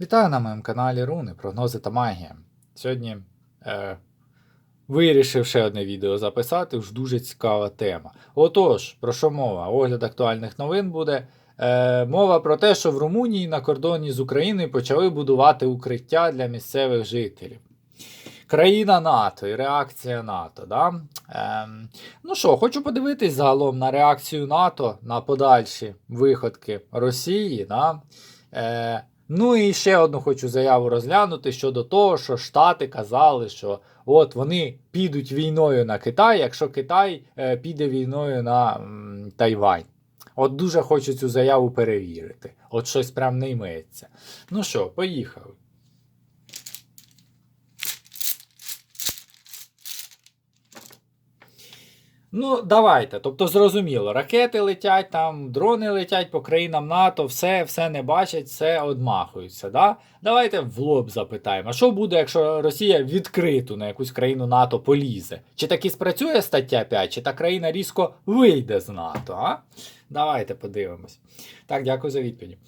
Вітаю на моєму каналі Руни, прогнози та магія. Сьогодні е, вирішив ще одне відео записати, ж дуже цікава тема. Отож, про що мова? Огляд актуальних новин буде. Е, мова про те, що в Румунії на кордоні з Україною почали будувати укриття для місцевих жителів. Країна НАТО і реакція НАТО. Да? Ем, ну що, хочу подивитись загалом на реакцію НАТО на подальші виходки Росії. Да? Е, Ну і ще одну хочу заяву розглянути щодо того, що Штати казали, що от вони підуть війною на Китай, якщо Китай е, піде війною на м, Тайвань. От дуже хочу цю заяву перевірити. От щось прям не йметься. Ну що, поїхали. Ну, давайте. Тобто, зрозуміло, ракети летять, там, дрони летять по країнам НАТО, все все не бачать, все одмахуються. Да? Давайте в лоб запитаємо: а що буде, якщо Росія відкриту на якусь країну НАТО полізе? Чи таки спрацює стаття 5, чи та країна різко вийде з НАТО? а? Давайте подивимось. Так, дякую за відповідь.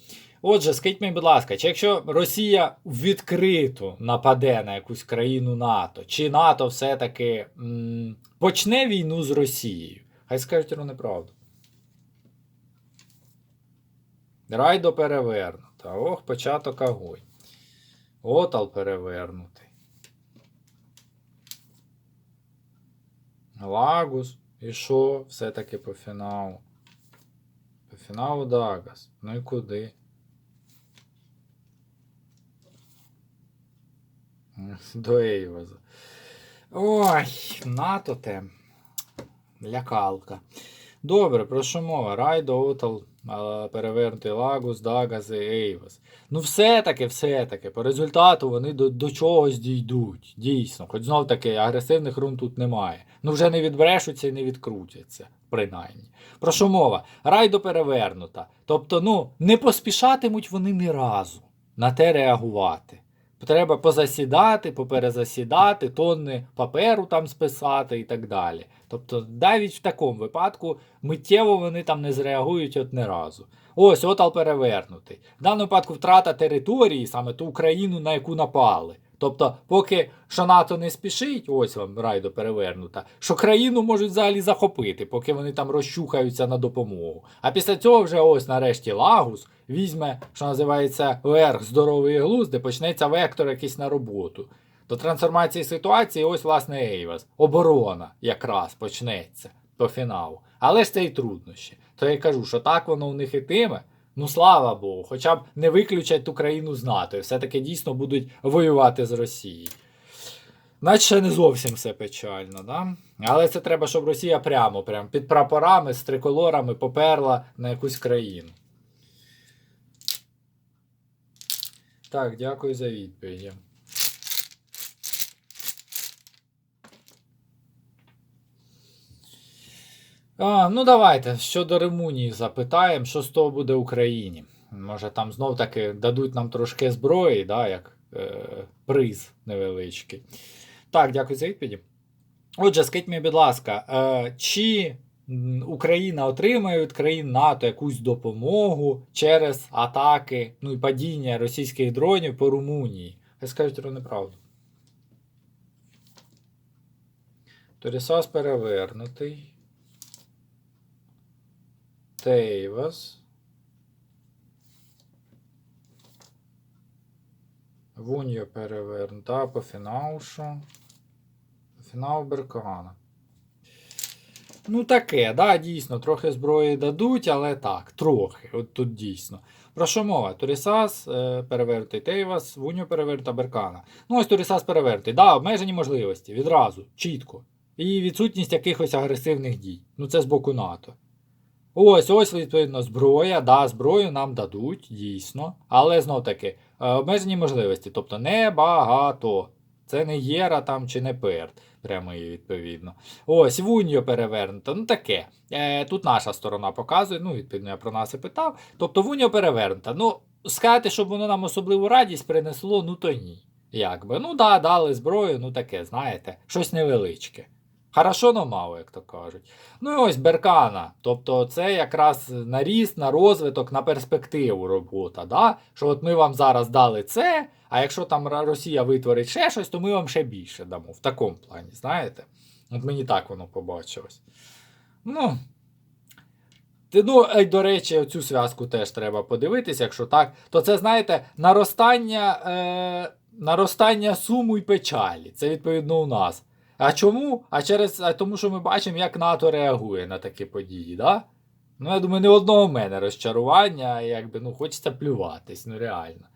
Отже, скажіть мені, будь ласка, чи якщо Росія відкрито нападе на якусь країну НАТО, чи НАТО все-таки почне війну з Росією? Хай скажуть вони правду. Райдо перевернута. Ох, початок огонь. Отал перевернутий. Лагус. І що? Все-таки по фіналу. По до Дагас. Ну і куди? До Ейваза. Ой, НАТО те. Лякалка. Добре, про що мова? Райдо, Отал, е, перевернутий Лагус, Дагаз і Ейвас. Ну, все-таки, все-таки, по результату вони до, до чогось дійдуть. Дійсно. Хоч знов таки агресивних рун тут немає. Ну вже не відбрешуться і не відкрутяться, принаймні. Про що мова? Райдо перевернута. Тобто, ну, не поспішатимуть вони ні разу на те реагувати. Треба позасідати, поперезасідати, тонни паперу там списати і так далі. Тобто, навіть в такому випадку миттєво вони там не зреагують от не разу. Ось, отал перевернутий. В даному випадку втрата території, саме ту Україну, на яку напали. Тобто, поки що НАТО не спішить, ось вам райдо перевернута, що країну можуть взагалі захопити, поки вони там розчухаються на допомогу. А після цього вже ось нарешті Лагус візьме, що називається верх здоровий глузд, де почнеться вектор якийсь на роботу. До трансформації ситуації, ось, власне, Ейвас. Оборона якраз почнеться по фіналу. Але ж це і труднощі. То я кажу, що так воно в них ітиме. Ну, слава Богу, хоча б не виключать ту країну з НАТО, і все-таки дійсно будуть воювати з Росією. Наче не зовсім все печально, да? але це треба, щоб Росія прямо, прямо під прапорами з триколорами поперла на якусь країну. Так, дякую за відповіді. А, ну давайте щодо Румунії запитаємо, що з того буде Україні. Може там знов таки дадуть нам трошки зброї, да, як е, приз невеличкий. Так, дякую за відповіді. Отже, скажіть мені, будь ласка, е, чи Україна отримає від країн НАТО якусь допомогу через атаки, ну і падіння російських дронів по Румунії? Хай скажуть про неправду. Торісас перевернутий. Тейвас. Вуньо перевернута по фіналу що? Беркана. Ну, таке, да, дійсно, трохи зброї дадуть, але так, трохи. От тут дійсно. Про що мова? Турісас е, перевертий Тейвас, Вуньо переверта Беркана. Ну, ось Турісас перевертий. Да, обмежені можливості. Відразу, чітко. І відсутність якихось агресивних дій. Ну, це з боку НАТО. Ось, ось, відповідно, зброя. Да, зброю нам дадуть, дійсно. Але знов таки, е, обмежені можливості. Тобто небагато. Це не Єра там чи не Перт. Прямий, відповідно. Ось, Вуньо перевернуто. Ну таке. Е, Тут наша сторона показує, ну, відповідно, я про нас і питав. Тобто Вуньо перевернута. Ну, сказати, щоб воно нам особливу радість принесло, ну то ні. Якби. Ну да, дали зброю, ну таке, знаєте, щось невеличке. Хорошо, но мало, як то кажуть. Ну і ось Беркана. Тобто це якраз на ріст, на розвиток, на перспективу робота. Да? Що от ми вам зараз дали це, а якщо там Росія витворить ще щось, то ми вам ще більше дамо. В такому плані, знаєте? От мені так воно побачилось. Ну. Ну, е, до речі, цю зв'язку теж треба подивитися, якщо так, то це, знаєте, наростання, е, наростання суму і печалі. Це відповідно у нас. А чому? А через а тому, що ми бачимо, як НАТО реагує на такі події, да? Ну, я думаю, не одного в мене розчарування, якби, ну, хочеться плюватись, ну реально.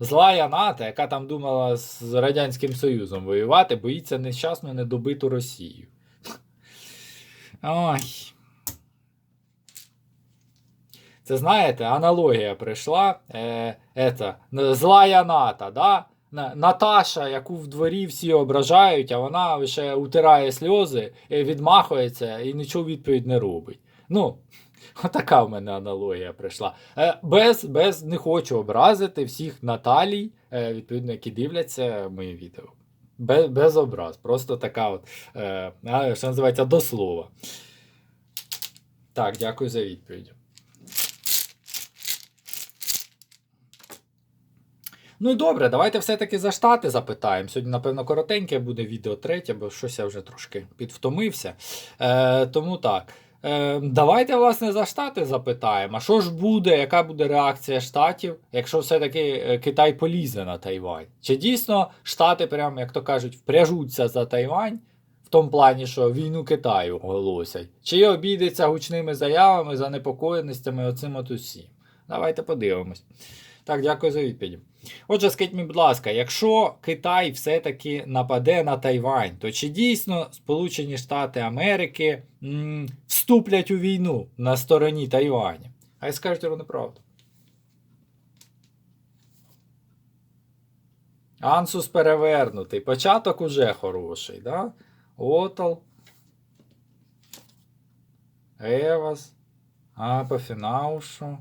Злая НАТО, яка там думала з Радянським Союзом воювати, боїться нещасну недобиту Росію. Ой. Це знаєте, аналогія прийшла. Е, ета, злая НАТО, да? На- Наташа, яку в дворі всі ображають, а вона лише утирає сльози, е, відмахується і нічого відповідь не робить. Ну, отака в мене аналогія прийшла. Е, без, без не хочу образити всіх Наталій, е, відповідно, які дивляться мої відео. Без, без образ. Просто така от, що називається, до слова. Так, дякую за відповідь. Ну і добре, давайте все-таки за штати запитаємо. Сьогодні, напевно, коротеньке буде відео третє, бо щось я вже трошки підвтомився. Е, тому так. Е, давайте, власне, за штати запитаємо. А що ж буде, яка буде реакція штатів, якщо все-таки е, Китай полізе на Тайвань? Чи дійсно штати, прям, як то кажуть, впряжуться за Тайвань? В тому плані, що війну Китаю оголосять. Чи обійдеться гучними заявами, занепокоєностями оцим от усім? Давайте подивимось. Так, дякую за відповідь. Отже, скажіть мені, будь ласка, якщо Китай все-таки нападе на Тайвань, то чи дійсно Сполучені Штати Америки м, вступлять у війну на стороні Тайваня? А й скажуть вони правду. Ансус перевернутий. Початок уже хороший, да? Отал. Евас. А по фінаушу.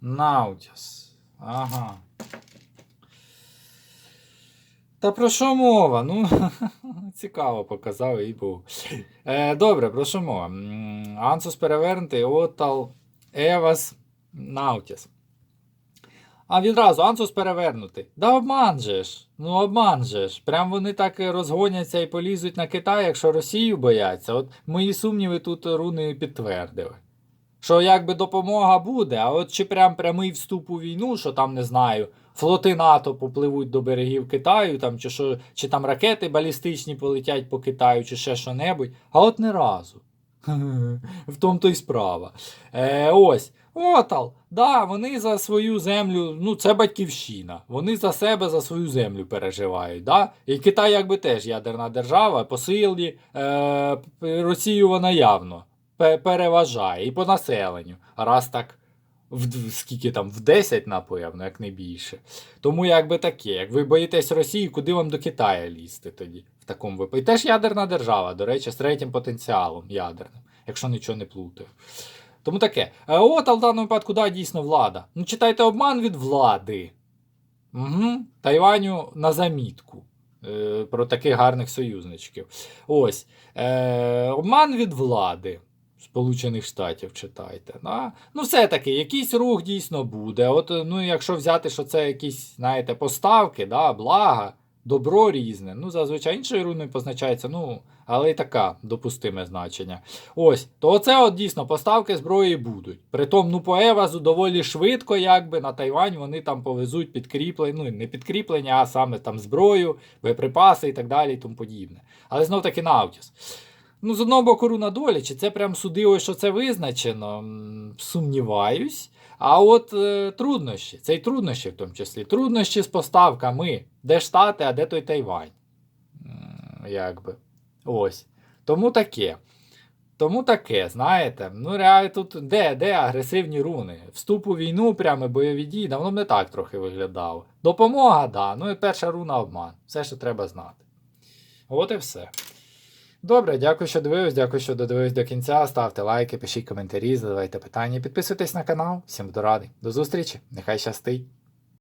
Наутіс. Ага. Та про що мова? Ну, цікаво показав і був. Е, добре, про що мова? Ансус перевернутий, Отал, Евас, Наутіс. А відразу Ансус перевернутий. Да обман же ж. Ну обман же ж. Прям вони так розгоняться і полізуть на Китай, якщо Росію бояться. От мої сумніви тут руни підтвердили. Що якби допомога буде, а от чи прям прямий вступ у війну, що там не знаю, флоти НАТО попливуть до берегів Китаю, там, чи, що, чи там ракети балістичні полетять по Китаю, чи ще що-небудь, а от не разу. В тому то й справа. Е, ось. Отал, да, вони за свою землю, ну це батьківщина. Вони за себе, за свою землю переживають. Да? І Китай, якби теж ядерна держава, по силі е, Росію вона явно переважає і по населенню. Раз так в скільки там, в 10, напевно, як не більше. Тому якби таке, як ви боїтесь Росії, куди вам до Китаю лізти тоді в такому випадку? І теж ядерна держава, до речі, з третім потенціалом ядерним, якщо нічого не плутаю. Тому таке. Е, От, а в даному випадку, да, дійсно влада. Ну, читайте обман від влади. Угу. Тайваню на замітку. Е, про таких гарних союзничків. Ось. Е, обман від влади. Сполучених Штатів читайте. Да? Ну, все-таки, якийсь рух дійсно буде. От, ну, якщо взяти, що це якісь, знаєте, поставки, да, блага, добро різне. Ну, зазвичай іншою руною позначається, ну, але і така допустиме значення. Ось, то оце от дійсно поставки зброї будуть. Притом, ну, по Евазу доволі швидко, якби на Тайвань вони там повезуть підкріплення, ну, не підкріплення, а саме там зброю, боєприпаси і так далі, і тому подібне. Але знов таки Наутіс. Ну, з одного боку, руна долі, чи це прям судило, що це визначено? Сумніваюсь. А от е, труднощі, це й труднощі в тому числі. Труднощі з поставками. Де Штати, а де той Тайвань. Якби. Ось. Тому таке. Тому таке, знаєте. Ну, реально тут де, де агресивні руни? Вступ у війну, прямо бойові дії, давно не так трохи виглядало. Допомога, да. Ну і перша руна обман. Все, що треба знати. От і все. Добре, дякую, що дивились, дякую, що додивились до кінця. Ставте лайки, пишіть коментарі, задавайте питання, підписуйтесь на канал. Всім буду радий. До зустрічі, нехай щастить!